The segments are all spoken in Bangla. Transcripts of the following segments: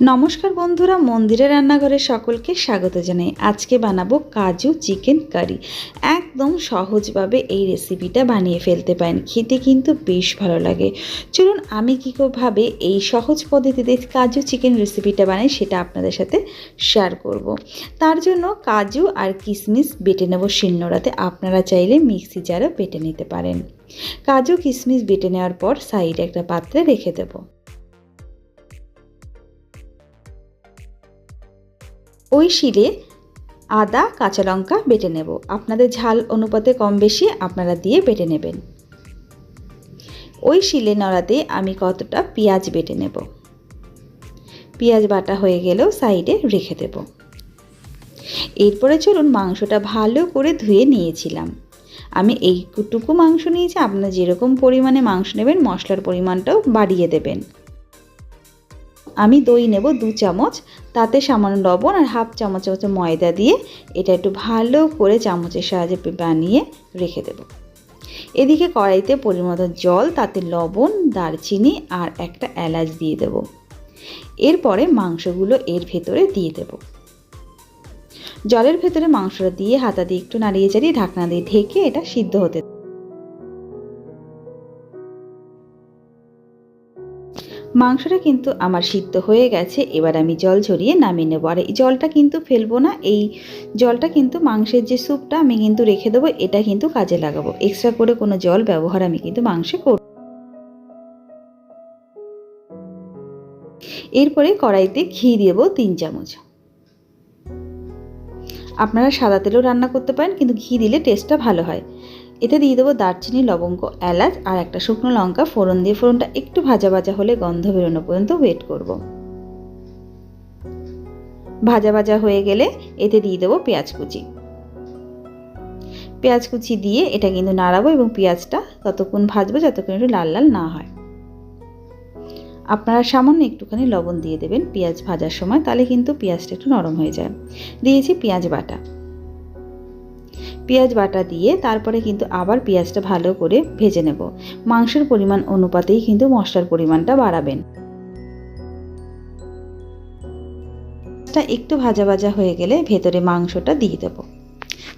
নমস্কার বন্ধুরা, মন্দিরের রান্নাঘরে সকলকে স্বাগত জানাই। আজকে বানাবো কাজু চিকেন কারি। একদম সহজভাবে এই রেসিপিটা বানিয়ে ফেলতে পারেন। খেতে কিন্তু বেশ ভালো লাগে। চলুন আমি কী কীভাবে এই সহজ পদ্ধতিতে কাজু চিকেন রেসিপিটা বানাই, সেটা আপনাদের সাথে শেয়ার করব। তার জন্য কাজু আর কিশমিশ বেটে নেব শিলনোড়াতে। আপনারা চাইলে মিক্সি জারও বেটে নিতে পারেন। কাজু কিশমিশ বেটে নেওয়ার পর সাইডে একটা পাত্রে রেখে দেবো। ওই শিলে আদা, কাঁচা লঙ্কা বেটে নেব। আপনাদের ঝাল অনুপাতে কম বেশি আপনারা দিয়ে বেটে নেবেন। ওই শিলে নড়াতে আমি কতটা পেঁয়াজ বেটে নেব। পেঁয়াজ বাটা হয়ে গেলেও সাইডে রেখে দেব। এরপরে চলুন মাংসটা ভালো করে ধুয়ে নিয়েছিলাম। আমি এইটুকু মাংস নিয়েছি, আপনারা যেরকম পরিমাণে মাংস নেবেন, মশলার পরিমাণটাও বাড়িয়ে দেবেন। আমি দই নেব দু চামচ, তাতে সামান্য লবণ আর হাফ চামচ চামচ ময়দা দিয়ে এটা একটু ভালো করে চামচের সাহায্যে বানিয়ে রেখে দেব। এদিকে কড়াইতে পরিমত জল, তাতে লবণ, দারচিনি আর একটা এলাচ দিয়ে দেব। এরপরে মাংসগুলো এর ভেতরে দিয়ে দেব। জলের ভেতরে মাংসটা দিয়ে হাতা দিয়ে একটু নাড়িয়ে চাড়িয়ে ঢাকনা দিয়ে ঢেকে এটা সিদ্ধ হতে মাংসটা কিন্তু আমার সিদ্ধ হয়ে গেছে, এবার আমি জল ঝরিয়ে নামিয়ে নেব। আর এই জলটা কিন্তু ফেলব না, এই জলটা কিন্তু মাংসের যে স্যুপটা আমি কিন্তু রেখে দেবো, এটা কিন্তু কাজে লাগাবো। এক্সট্রা করে কোনো জল ব্যবহার আমি কিন্তু মাংসে করব এরপরে কড়াইতে ঘি দেবো তিন চামচ। আপনারা সাদা তেলেও রান্না করতে পারেন, কিন্তু ঘি দিলে টেস্টটা ভালো হয়। এতে দিয়ে দেবো দারচিনি, লবঙ্গ, এলাচ আর একটা শুকনো লঙ্কা। ফোড়ন দিয়ে ফোড়নটা একটু ভাজা ভাজা হলে গন্ধ বেরোনো পর্যন্ত ওয়েট করব। ভাজা ভাজা হয়ে গেলে এতে দিয়ে দেবো পেঁয়াজ কুচি। পেঁয়াজ কুচি দিয়ে এটা কিন্তু নাড়াবো এবং পেঁয়াজটা ততক্ষণ ভাজবো যতক্ষণ একটু লাল লাল না হয়। আপনারা সামান্য একটুখানি লবণ দিয়ে দেবেন পেঁয়াজ ভাজার সময়, তাহলে কিন্তু পেঁয়াজটা একটু নরম হয়ে যায়। দিয়েছি পেঁয়াজ বাটা। পেঁয়াজ বাটা দিয়ে তারপরে কিন্তু আবার পেঁয়াজটা ভালো করে ভেজে নেব। মাংসের পরিমাণ অনুপাতেই কিন্তু মশলার পরিমাণটা বাড়াবেন। একটু ভাজা ভাজা হয়ে গেলে ভেতরে মাংসটা দিয়ে দেব।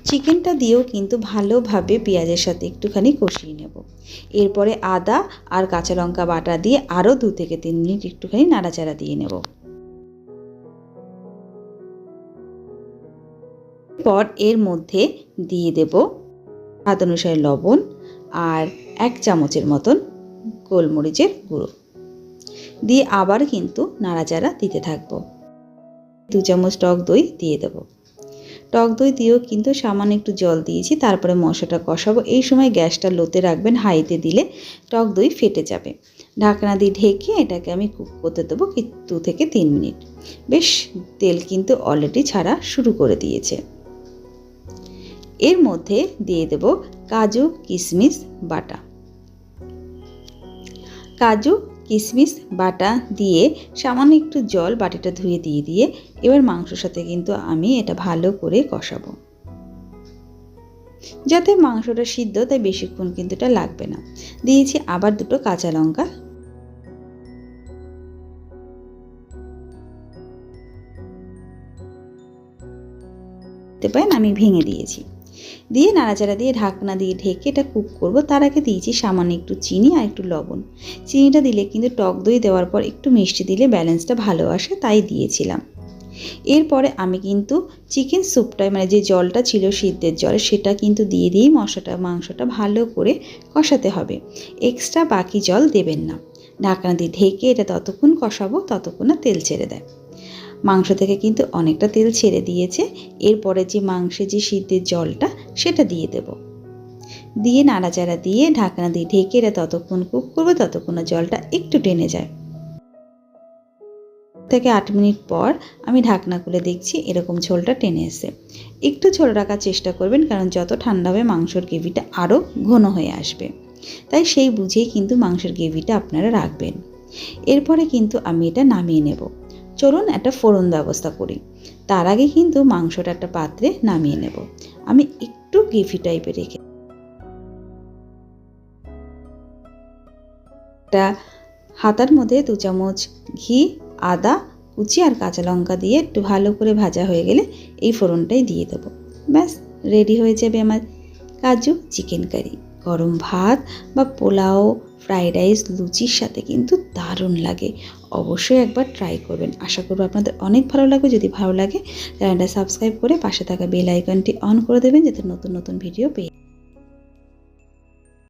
চিকেনটা দিয়েও কিন্তু ভালোভাবে পেঁয়াজের সাথে একটুখানি কষিয়ে নেব। এরপরে আদা আর কাঁচা লঙ্কা বাটা দিয়ে আরও দু থেকে তিন মিনিট একটুখানি নাড়াচাড়া দিয়ে নেব। পর এর মধ্যে দিয়ে দেব স্বাদ অনুসারে লবণ আর এক চামচের মতন গোলমরিচের গুঁড়ো। দিয়ে আবার কিন্তু নাড়াচাড়া দিতে থাকব। দু চামচ টক দই দিয়ে দেব। টক দই দিয়েও কিন্তু সামান্য একটু জল দিয়েছি, তারপরে মশলাটা কষাবো। এই সময় গ্যাসটা লোতে রাখবেন হাইতে দিলে টক দই ফেটে যাবে। ঢাকনা দিয়ে ঢেকে এটাকে আমি কুক করতে দেবো দু থেকে তিন মিনিট। বেশ তেল কিন্তু অলরেডি ছাড়া শুরু করে দিয়েছে। এর মধ্যে দিয়ে দেব কাজু কিশমিশ বাটা। কাজু কিশমিশ বাটা দিয়ে সামান্য একটু জল বাটিটা ধুয়ে দিয়ে দিয়ে এবার মাংসর সাথে কিন্তু আমি এটা ভালো করে কষাবো। যাতে মাংসটা সিদ্ধ, তাই বেশিক্ষণ কিন্তু এটা লাগবে না। দিয়েছি আবার দুটো কাঁচা লঙ্কা। পারেন আমি ভেঙে দিয়েছি। দিয়ে নাড়াচাড়া দিয়ে ঢাকনা দিয়ে ঢেকে এটা কুক করব। তার আগে দিয়েছি সামান্য একটু চিনি আর একটু লবণ। চিনিটা দিলে কিন্তু টক দই দেওয়ার পর একটু মিষ্টি দিলে ব্যালেন্সটা ভালো আসে, তাই দিয়েছিলাম। এরপরে আমি কিন্তু চিকেন স্যুপটায় মানে যে জলটা ছিল সিদ্ধের জল সেটা কিন্তু দিয়ে দিয়েই মশলাটা, মাংসটা ভালো করে কষাতে হবে। এক্সট্রা বাকি জল দেবেন না। ঢাকনা দিয়ে ঢেকে এটা ততক্ষণ কষাবো, ততক্ষণ না তেল ছেড়ে দেয়। মাংস থেকে কিন্তু অনেকটা তেল ছেড়ে দিয়েছে। এরপরে যে মাংসে যে সিদ্ধের জলটা, সেটা দিয়ে দেব। দিয়ে নাড়াচাড়া দিয়ে ঢাকনা দিয়ে ঢেকে এটা ততক্ষণ কুক করব, ততক্ষণ জলটা একটু টেনে যায়। থেকে আট মিনিট পর আমি ঢাকনা খুলে দেখছি এরকম ঝোলটা টেনে এসে একটু ঝোল রাখার চেষ্টা করবেন, কারণ যত ঠান্ডা হবে মাংসর গ্রেভিটা আরও ঘন হয়ে আসবে। তাই সেই বুঝেই কিন্তু মাংসের গ্রেভিটা আপনারা রাখবেন। এরপরে কিন্তু আমি এটা নামিয়ে নেব। চলুন একটা ফোড়ন ব্যবস্থা করি। তার আগে কিন্তু মাংসটা একটা পাত্রে নামিয়ে নেব। আমি একটু গ্রেভি টাইপের রেখে একটা হাতার মধ্যে দু চামচ ঘি, আদা, কুচি আর কাঁচা লঙ্কা দিয়ে একটু ভালো করে ভাজা হয়ে গেলে এই ফোড়নটাই দিয়ে দেবো। ব্যাস রেডি হয়ে যাবে আমার কাজু চিকেন কারি গরম ভাত বা পোলাও ফ্রাইড রাইস লুচির সাথে কিন্তু দারুণ লাগে। অবশ্যই একবার ট্রাই করবেন। আশা করব আপনাদের অনেক ভালো লাগবে। যদি ভালো লাগে চ্যানেলটা সাবস্ক্রাইব করে পাশে থাকা বেল আইকনটি অন করে দেবেন, যাতে নতুন নতুন ভিডিও পেয়ে